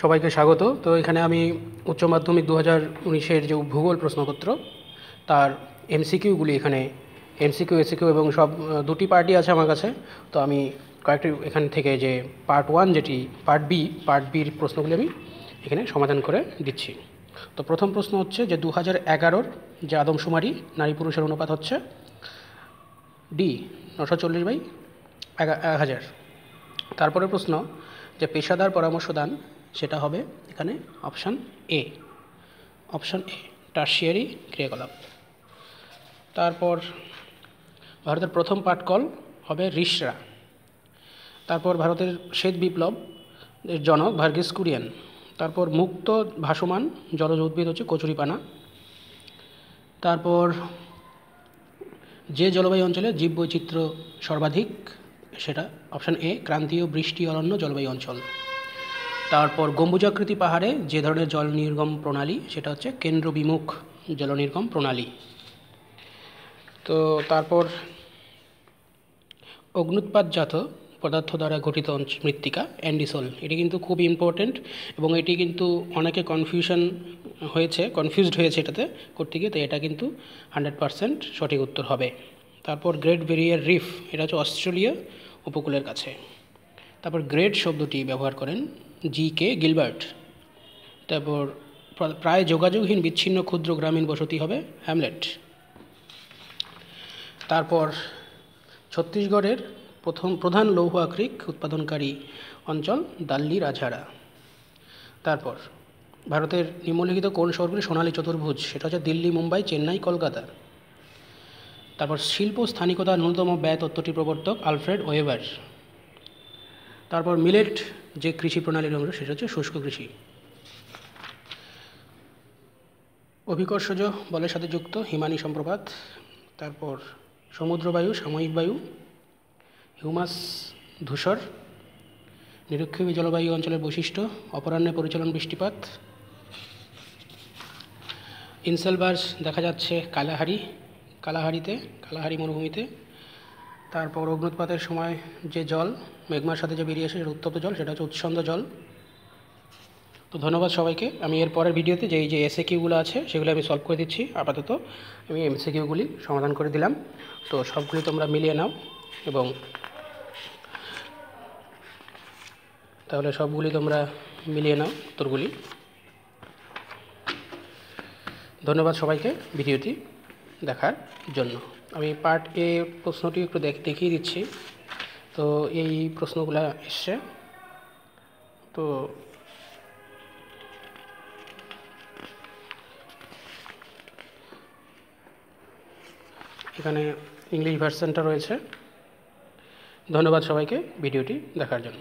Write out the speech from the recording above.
সবাইকে স্বাগত। তো এখানে আমি উচ্চ মাধ্যমিক দু হাজার উনিশের যে ভূগোল প্রশ্নপত্র, তার এমসিকিউগুলি এখানে, এমসিকিউ, এসিকিউ এবং সব দুটি পার্টই আছে আমার কাছে। তো আমি কয়েকটি এখান থেকে যে পার্ট ওয়ান যেটি, পার্ট বি, পার্ট বির প্রশ্নগুলি আমি এখানে সমাধান করে দিচ্ছি। তো প্রথম প্রশ্ন হচ্ছে যে দু হাজার এগারোর যে আদমশুমারি, নারী পুরুষের অনুপাত হচ্ছে ডি, নশো চল্লিশ বাই এক হাজার। তারপরে প্রশ্ন যে পেশাদার পরামর্শদান সেটা হবে এখানে option A option A tertiary ক্রিয়াকলাপ। তারপর ভারতের প্রথম পাটকল হবে রিসরা। তারপর ভারতের শ্বেত বিপ্লব, এর জনক ভার্গিস কুরিয়ান। তারপর মুক্ত ভাসমান, জলজ উদ্ভিদ হচ্ছে কচুরিপানা। তারপর যে জলবায়ু অঞ্চলে জীববৈচিত্র্য সর্বাধিক, সেটা অপশান এ ক্রান্তীয় বৃষ্টি অরণ্য জলবায়ু অঞ্চল। তারপর গম্বুজাকৃতি পাহাড়ে যে ধরনের জল নির্গম প্রণালী, সেটা হচ্ছে কেন্দ্র বিমুখ জল নির্গম প্রণালী। তো তারপর অগ্নুৎপাতজাত পদার্থ দ্বারা গঠিত মৃত্তিকা, অ্যান্ডিসল। এটি কিন্তু খুব ইম্পর্ট্যান্ট এবং এটি কিন্তু অনেকে কনফিউশন হয়েছে কনফিউজড হয়েছে এটাতে করতে গিয়ে তো এটা কিন্তু হান্ড্রেড পারসেন্ট সঠিক উত্তর হবে। তারপর গ্রেট বেরিয়ার রিফ এটা হচ্ছে অস্ট্রেলিয়া উপকূলের কাছে। তারপর গ্রেট শব্দটি ব্যবহার করেন জি কে গিলবার্ট। তারপর প্রায় যোগাযোগহীন বিচ্ছিন্ন ক্ষুদ্র গ্রামীণ বসতি হবে হ্যামলেট। তারপর ছত্তিশগড়ের প্রথম প্রধান লৌহ আকরিক উৎপাদনকারী অঞ্চল দাল্লি রাজহারা। তারপর ভারতের নিম্নলিখিত কোন শহরগুলি সোনালী চতুর্ভুজ? সেটা হচ্ছে দিল্লি, মুম্বাই, চেন্নাই, কলকাতা। তারপর শিল্প স্থানিকতা ন্যূনতম ব্যয় তত্ত্বটি প্রবর্তক আলফ্রেড ওয়েবার তারপর মিলেট যে কৃষি প্রণালীর অংশ, সেটা হচ্ছে শুষ্ক কৃষি। অভিকর্ষজ বলের সাথে যুক্ত হিমানি সম্প্রপাত, তারপর সমুদ্রবায়ু, সাময়িক বায়ু, হিউমাস ধূসর, নিরক্ষীয় জলবায়ু অঞ্চলের বৈশিষ্ট্য, অপরাহ্নে পরিচালন বৃষ্টিপাত ইনসেলবার্স দেখা যাচ্ছে কালাহারি, কালাহারিতে, কালাহারি মরুভূমিতে তারপর অগ্নুৎপাতের সময় যে জল, মেঘমার সাথে যে বেরিয়ে আসে উত্তপ্ত জল, সেটা হচ্ছে উচ্ছন্দ জল। তো ধন্যবাদ সবাইকে। আমি এর পরের ভিডিওতে যে যে এসএ কিউগুলো আছে, সেগুলো আমি সলভ করে দিচ্ছি। আপাতত আমি এমসি কিউগুলি সমাধান করে দিলাম। তো সবগুলি তোমরা মিলিয়ে নাও এবং তাহলে সবগুলি তোমরা মিলিয়ে নাও, উত্তরগুলি। ধন্যবাদ সবাইকে ভিডিওটি দেখার জন্য। আমি পার্ট এ প্রশ্নটি একটু দেখ, দেখিয়ে দিচ্ছি। তো এই প্রশ্নগুলো এসছে। তো এখানে ইংলিশ ভার্সনটা রয়েছে। ধন্যবাদ সবাইকে ভিডিওটি দেখার জন্য।